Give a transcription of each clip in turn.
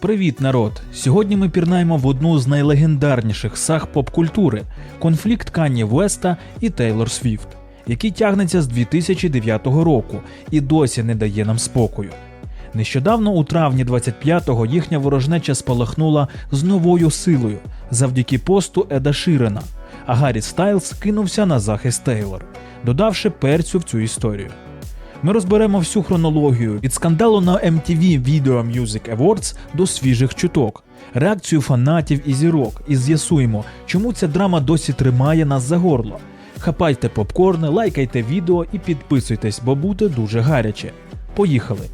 Привіт, народ! Сьогодні ми пірнаємо в одну з найлегендарніших саг поп-культури конфлікт Канні Веста і Тейлор Свіфт, який тягнеться з 2009 року і досі не дає нам спокою. Нещодавно, у травні 25-го, їхня ворожнеча спалахнула з новою силою завдяки посту Еда Ширена, а Гаррі Стайлз кинувся на захист Тейлор, додавши перцю в цю історію. Ми розберемо всю хронологію від скандалу на MTV Video Music Awards до свіжих чуток, реакцію фанатів і зірок, і з'ясуємо, чому ця драма досі тримає нас за горло. Хапайте попкорни, лайкайте відео і підписуйтесь, бо буде дуже гаряче. Поїхали!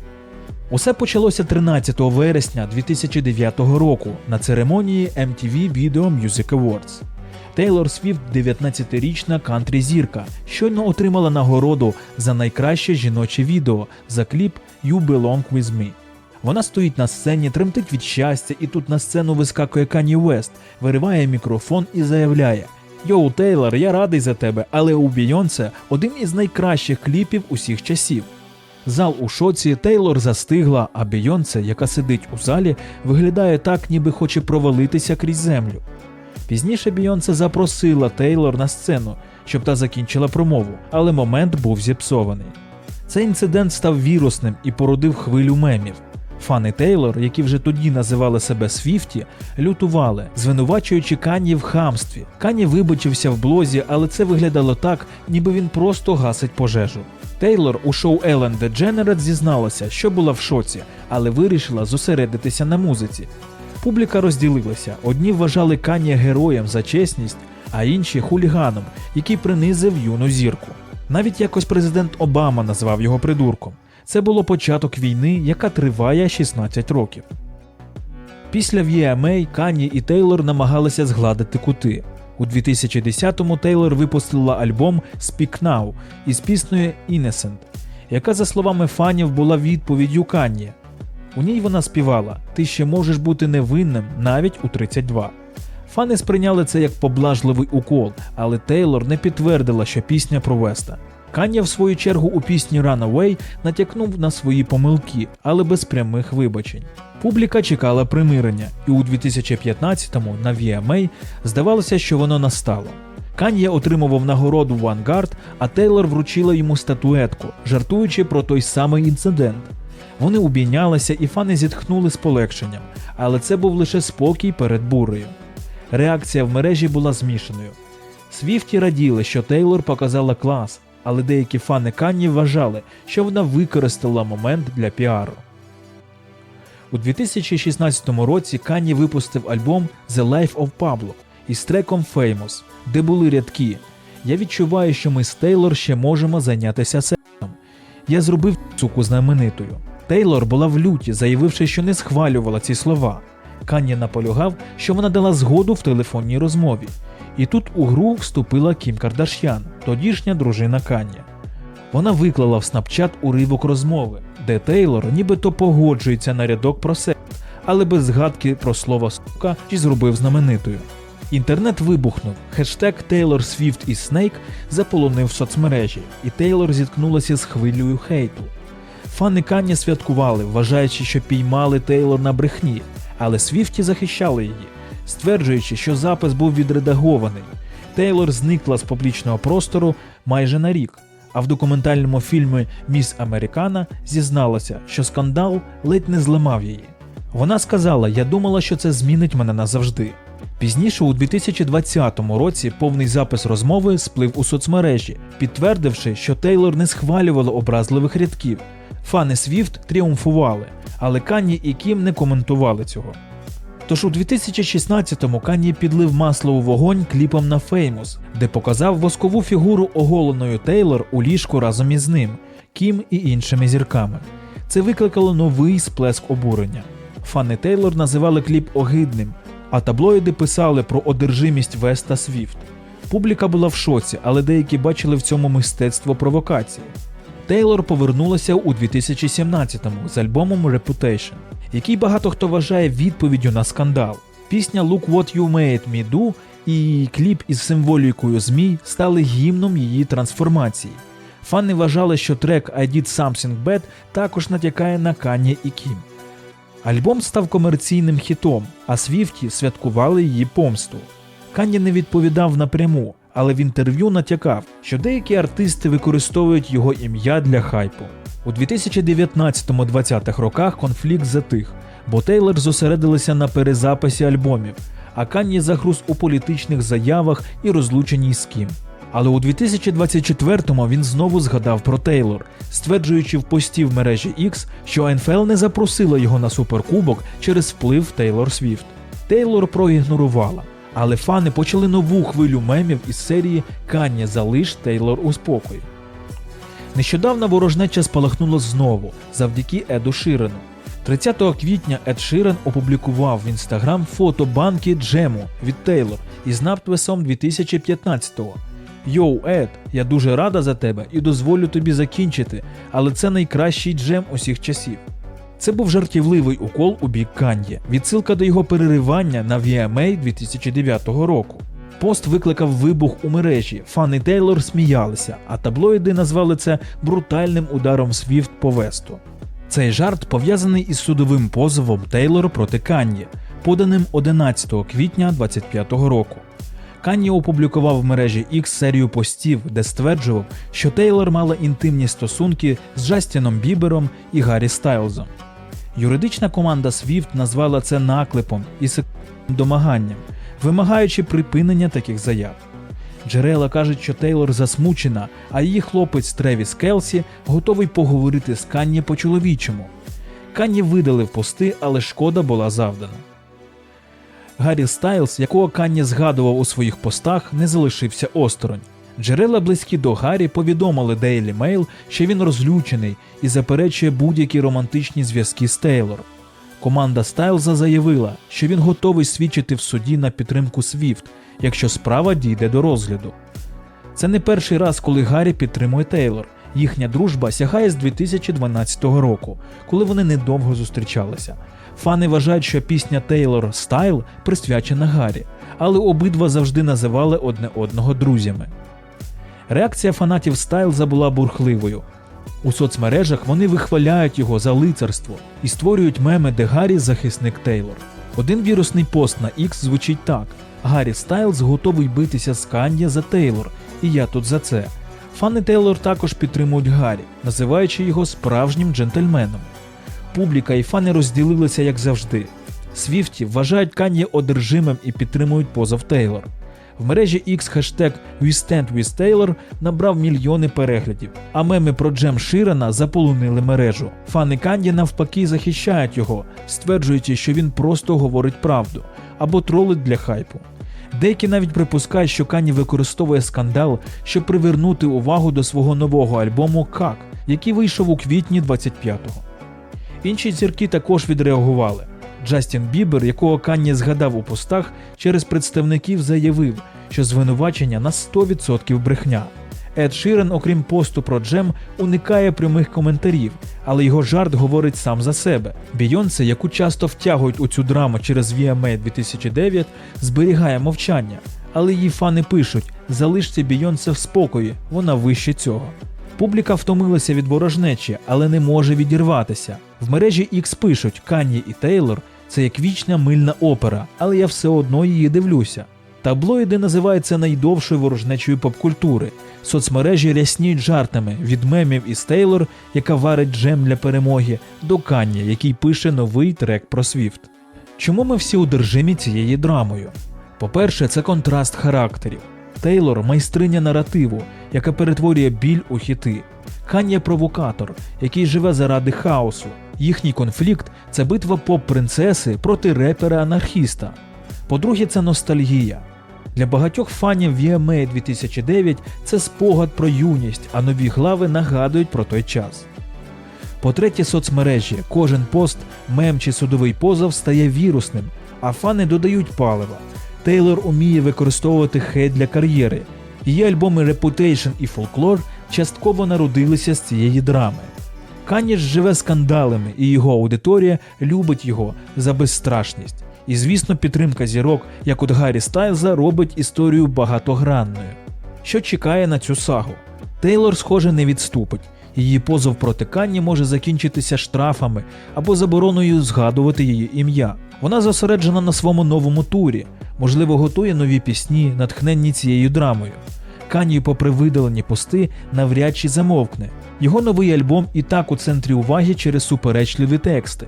Усе почалося 13 вересня 2009 року на церемонії MTV Video Music Awards. Тейлор Свіфт, 19-річна кантрі зірка, щойно отримала нагороду за найкраще жіноче відео за кліп You Belong With Me. Вона стоїть на сцені, тремтить від щастя, і тут на сцену вискакує Кані Вест, вириває мікрофон і заявляє: Йоу, Тейлор, я радий за тебе, але у Бійонсе один із найкращих кліпів усіх часів. Зал у шоці, Тейлор застигла, а Бейонсе, яка сидить у залі, виглядає так, ніби хоче провалитися крізь землю. Пізніше Бійонсе запросила Тейлор на сцену, щоб та закінчила промову, але момент був зіпсований. Цей інцидент став вірусним і породив хвилю мемів. Фани Тейлор, які вже тоді називали себе Свіфті, лютували, звинувачуючи Кані в хамстві. Кані вибачився в блозі, але це виглядало так, ніби він просто гасить пожежу. Тейлор у шоу Ellen DeGeneres зізналася, що була в шоці, але вирішила зосередитися на музиці. Публіка розділилася: одні вважали Кані героєм за чесність, а інші хуліганом, який принизив юну зірку. Навіть якось президент Обама назвав його придурком. Це було початок війни, яка триває 16 років. Після VMA Кані і Тейлор намагалися згладити кути. У 2010-му Тейлор випустила альбом Speak Now із піснею Innocent, яка, за словами фанів, була відповіддю Канні. У ній вона співала Ти ще можеш бути невинним навіть у 32. Фани сприйняли це як поблажливий укол, але Тейлор не підтвердила, що пісня про Веста. Каня, в свою чергу, у пісні Runaway натякнув на свої помилки, але без прямих вибачень. Публіка чекала примирення, і у 2015-му на VMA здавалося, що воно настало. Кан'є отримував нагороду Vanguard, а Тейлор вручила йому статуетку, жартуючи про той самий інцидент. Вони обійнялися і фани зітхнули з полегшенням, але це був лише спокій перед бурею. Реакція в мережі була змішаною. Свіфті раділи, що Тейлор показала клас, але деякі фани Канні вважали, що вона використала момент для піару. У 2016 році Канні випустив альбом The Life of Pablo із треком Famous, де були рядки. Я відчуваю, що ми з Тейлор ще можемо зайнятися. Я зробив суку знаменитою. Тейлор була в люті, заявивши, що не схвалювала ці слова. Канні наполягав, що вона дала згоду в телефонній розмові. І тут у гру вступила Кім Кардаш'ян, тодішня дружина Канні. Вона виклала в Snapchat уривок розмови, де Тейлор нібито погоджується на рядок про секс, але без згадки про слово сука чи зробив знаменитою. Інтернет вибухнув, хештег Taylor Swift і Snake заполонив соцмережі, і Тейлор зіткнулася з хвилею хейту. Фани Канні святкували, вважаючи, що піймали Тейлор на брехні, але Свіфті захищали її, стверджуючи, що запис був відредагований. Тейлор зникла з публічного простору майже на рік, а в документальному фільмі Міс Американа зізналася, що скандал ледь не зламав її. Вона сказала: Я думала, що це змінить мене назавжди. Пізніше, у 2020 році, повний запис розмови сплив у соцмережі, підтвердивши, що Тейлор не схвалювала образливих рядків. Фани Свіфт тріумфували, але Канні і Кім не коментували цього. Тож у 2016-му Канні підлив масло у вогонь кліпом на Famous, де показав воскову фігуру оголеної Тейлор у ліжку разом із ним, Кім і іншими зірками. Це викликало новий сплеск обурення. Фани Тейлор називали кліп огидним, а таблоїди писали про одержимість Веста Свіфт. Публіка була в шоці, але деякі бачили в цьому мистецтво провокації. Тейлор повернулася у 2017-му з альбомом Reputation, який багато хто вважає відповіддю на скандал. Пісня Look What You Made Me Do і кліп із символікою змій стали гімном її трансформації. Фани вважали, що трек I Did Something Bad також натякає на Кані і Кім. Альбом став комерційним хітом, а Свіфті святкували її помсту. Кан'є не відповідав напряму, але в інтерв'ю натякав, що деякі артисти використовують його ім'я для хайпу. У 2019-20 роках конфлікт затих, бо Тейлор зосередилися на перезаписі альбомів, а Кан'є загруз у політичних заявах і розлученні з ким. Але у 2024-му він знову згадав про Тейлор, стверджуючи в пості в мережі X, що НФЛ не запросила його на суперкубок через вплив Тейлор Свіфт. Тейлор проігнорувала, але фани почали нову хвилю мемів із серії Кан'є залиш Тейлор у спокої. Нещодавно ворожнеча спалахнула знову завдяки Еду Ширену. 30 квітня Ед Ширен опублікував в інстаграм фото банки Джему від Тейлор із надписом 2015-го. Йоу, Ед, я дуже рада за тебе і дозволю тобі закінчити, але це найкращий джем усіх часів. Це був жартівливий укол у бік Кан'є, відсилка до його переривання на VMA 2009 року. Пост викликав вибух у мережі, фани Тейлор сміялися, а таблоїди назвали це брутальним ударом Свіфт по весту. Цей жарт пов'язаний із судовим позовом Тейлор проти Кан'є, поданим 11 квітня 2025 року. Кан'є опублікував в мережі X серію постів, де стверджував, що Тейлор мала інтимні стосунки з Джастіном Бібером і Гаррі Стайлзом. Юридична команда Swift назвала це наклепом і сексуальним домаганням, вимагаючи припинення таких заяв. Джерела кажуть, що Тейлор засмучена, а її хлопець Тревіс Келсі готовий поговорити з Кан'є по-чоловічому. Кан'є видалив пости, але шкода була завдана. Гаррі Стайлз, якого Кан'є згадував у своїх постах, не залишився осторонь. Джерела близькі до Гаррі повідомили Daily Mail, що він розлючений і заперечує будь-які романтичні зв'язки з Тейлор. Команда Стайлза заявила, що він готовий свідчити в суді на підтримку Свіфт, якщо справа дійде до розгляду. Це не перший раз, коли Гаррі підтримує Тейлор. Їхня дружба сягає з 2012 року, коли вони недовго зустрічалися. Фани вважають, що пісня Тейлор Стайл присвячена Гаррі, але обидва завжди називали одне одного друзями. Реакція фанатів Стайлза була бурхливою. У соцмережах вони вихваляють його за лицарство і створюють меми, де Гаррі захисник Тейлор. Один вірусний пост на X звучить так: Гаррі Стайлз готовий битися з Кан'є за Тейлор, і я тут за це. Фани Тейлор також підтримують Гаррі, називаючи його справжнім джентльменом. Публіка і фани розділилися як завжди. Свіфті вважають Кан'є одержимим і підтримують позов Тейлор. В мережі X хештег We Stand With Taylor набрав мільйони переглядів, а меми про Джем Ширена заполонили мережу. Фани Канді навпаки захищають його, стверджуючи, що він просто говорить правду або тролить для хайпу. Деякі навіть припускають, що Кані використовує скандал, щоб привернути увагу до свого нового альбому Как, який вийшов у квітні 25-го. Інші зірки також відреагували. Джастін Бібер, якого Канні згадав у постах, через представників заявив, що звинувачення на 100% брехня. Ед Ширен, окрім посту про Джем, уникає прямих коментарів, але його жарт говорить сам за себе. Бійонсе, яку часто втягують у цю драму через VMA 2009, зберігає мовчання, але її фани пишуть: залиште Бійонсе в спокої, вона вище цього. Публіка втомилася від ворожнечі, але не може відірватися. В мережі X пишуть Канні і Тейлор це як вічна мильна опера, але я все одно її дивлюся. Таблоїди називають це найдовшою ворожнечою попкультури. Соцмережі рясніють жартами від мемів із Тейлор, яка варить джем для перемоги, до Канні, який пише новий трек про Свіфт. Чому ми всі одержимі цією драмою? По-перше, це контраст характерів. Тейлор майстриня наративу, яка перетворює біль у хіти. Кан'є провокатор, який живе заради хаосу. Їхній конфлікт це битва поп-принцеси проти репера-анархіста. По-друге, це ностальгія. Для багатьох фанів VMA 2009 це спогад про юність, а нові глави нагадують про той час. По-третє, соцмережі. Кожен пост, мем чи судовий позов стає вірусним, а фани додають палива. Тейлор уміє використовувати хейт для кар'єри. Її альбоми Reputation і Folklore частково народилися з цієї драми. Каніш живе скандалами, і його аудиторія любить його за безстрашність. І, звісно, підтримка зірок, як от Гаррі Стайлза, робить історію багатогранною. Що чекає на цю сагу? Тейлор, схоже, не відступить. Її позов проти Канні може закінчитися штрафами або забороною згадувати її ім'я. Вона зосереджена на своєму новому турі, можливо, готує нові пісні, натхненні цією драмою. Канні, попри видалені пости, навряд чи замовкне. Його новий альбом і так у центрі уваги через суперечливі тексти.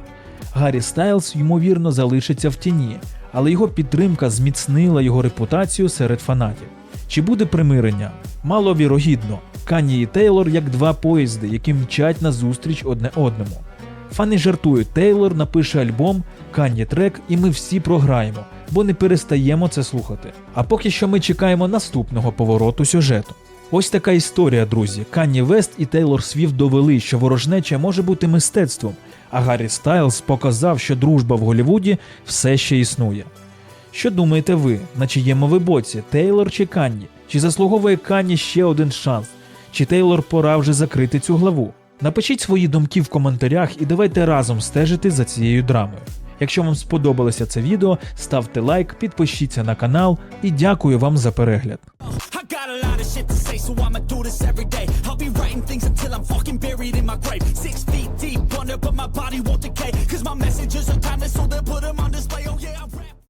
Гаррі Стайлз, ймовірно, залишиться в тіні, але його підтримка зміцнила його репутацію серед фанатів. Чи буде примирення? Маловірогідно. Канні і Тейлор як два поїзди, які мчать назустріч одне одному. Фани жартують, Тейлор напише альбом, Канні трек, і ми всі програємо, бо не перестаємо це слухати. А поки що ми чекаємо наступного повороту сюжету. Ось така історія, друзі. Канні Вест і Тейлор Свіфт довели, що ворожнеча може бути мистецтвом, а Гаррі Стайлз показав, що дружба в Голлівуді все ще існує. Що думаєте ви, на чиєму ви боці, Тейлор чи Канні? Чи заслуговує Канні ще один шанс? Чи Тейлор пора вже закрити цю главу? Напишіть свої думки в коментарях і давайте разом стежити за цією драмою. Якщо вам сподобалося це відео, ставте лайк, підпишіться на канал і дякую вам за перегляд. Six feet deep under, but my body won't decay. Cause my messages are timeless, so they put them on display. Oh, yeah, I